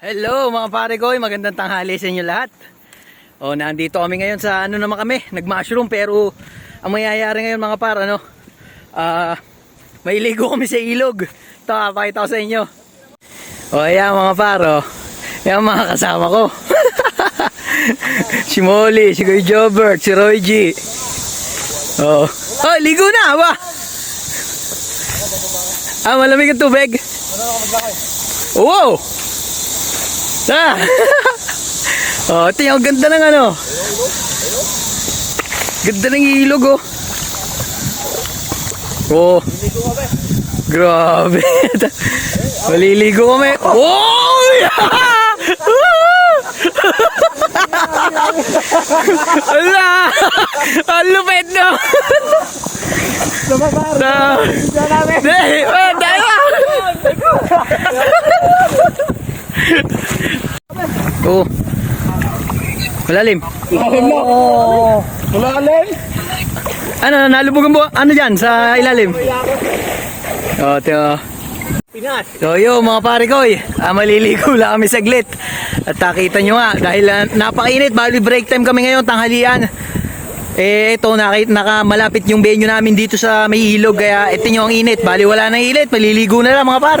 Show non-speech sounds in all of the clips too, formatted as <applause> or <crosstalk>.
Hello mga pare ko, magandang tanghali sa inyo lahat. O, nandito kami ngayon sa ano naman kami, nag-mushroom pero ang mangyayari ngayon mga par, ano, ah, mailigo kami sa ilog. Ito, papakita ko sa inyo. O, ayan mga par, o. Ayan mga kasama ko. <laughs> si Molly, si Kuya Jobert, si Roy G. O, oh, ligo na, ba? Ah, malamig ang tubig. Wow! Tara! <laughs> oh, ito yung ganda ng ano. Ganda ng ilog oh. Oh. Grabe. <laughs> Maliligo kami. Oh! <laughs> Ala! Ang lupit no! Na! Dahil! Oh, dahil! Oh. Malalim. Lalim na. Oh. Malalim. Ano, nalubugan mo? Ano dyan? Sa ilalim? Oh, tiyo. Pinas. So yo mga pare ko, eh, ah, maliligo <laughs> lang kami saglit. At nakita nyo nga, dahil ah, napakainit, bali break time kami ngayon, tanghalian. Eh ito, nakita, naka, malapit yung venue namin dito sa may ilog, kaya ito nyo ang init. Bali wala nang init, maliligo na lang mga par.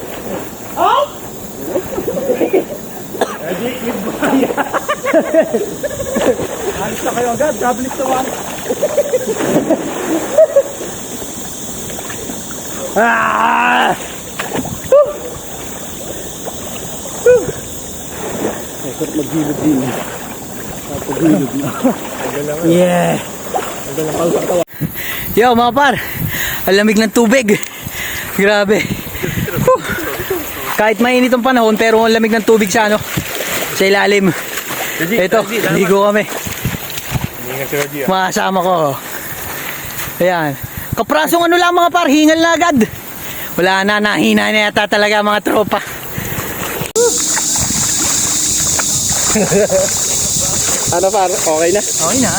Alis na kayo agad, tablet to one. ah! Ekot maghilod din. Papaghilod na. Yeah. Yo mga par, ang lamig ng tubig. Grabe. Kahit mainit ang panahon pero ang lamig ng tubig sa ano, sa ilalim. Ito, ligo kami. Mga kasama ko. Ayan. Kaprasong ano lang mga par, hingal na agad. Wala na, nahina na yata talaga mga tropa. <laughs> Ano par? Okay na? Okay na.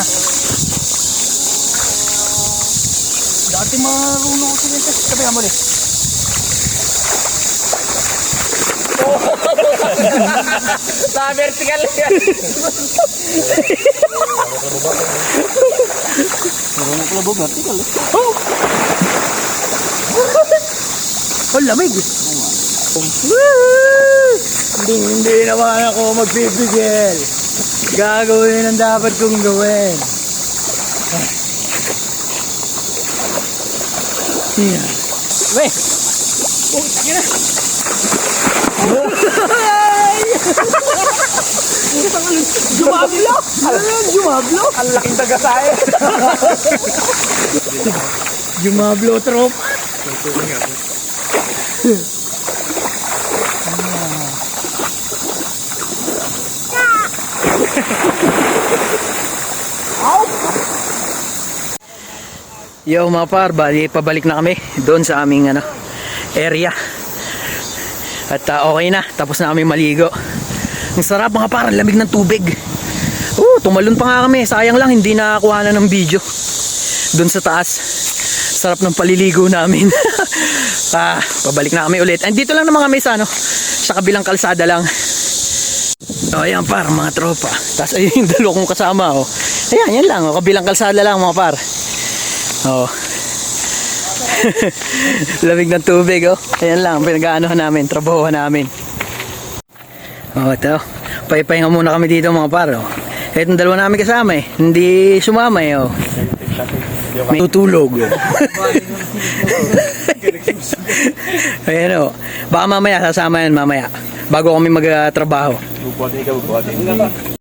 Dati marunong ko sila sa sabi mo ulit. <laughs> Sa vertical yan. Marunong ko labog vertical. Oh! Oh, lamig. Hindi, hindi naman ako magbibigil. Gagawin ang dapat kong gawin. Yeah. Weh! Oh, yun na. <laughs> Jumablo! Ano yun? Jumablo? Ang laking tagasahe. Jumablo trop. Yo mga par, bali pabalik na kami doon sa aming ano, area. At ah, okay na, tapos na kami maligo. Ang sarap mga par, ang lamig ng tubig. Oh, tumalon pa nga kami, sayang lang hindi nakakuha na ng video. Doon sa taas. Sarap ng paliligo namin. <laughs> ah, pabalik na kami ulit. And dito lang naman kami sa ano, sa kabilang kalsada lang. O, ayan par, mga tropa. Tapos <laughs> ayun yung dalawa kong kasama, oh. Ayan, yan lang, oh. kabilang kalsada lang, mga par. Oh. <laughs> Lamig ng tubig, oh. Ayan lang, pinag-aanohan namin, trabahohan namin. Oh, ito. Paipahinga muna kami dito, mga par, oh. Itong dalawa namin kasama, eh. Hindi sumama, eh, oh. May tutulog. <laughs> Ayan o. Baka mamaya, sasama yan mamaya. Bago kami magtrabaho. Bubuhatin ka, bubuhatin.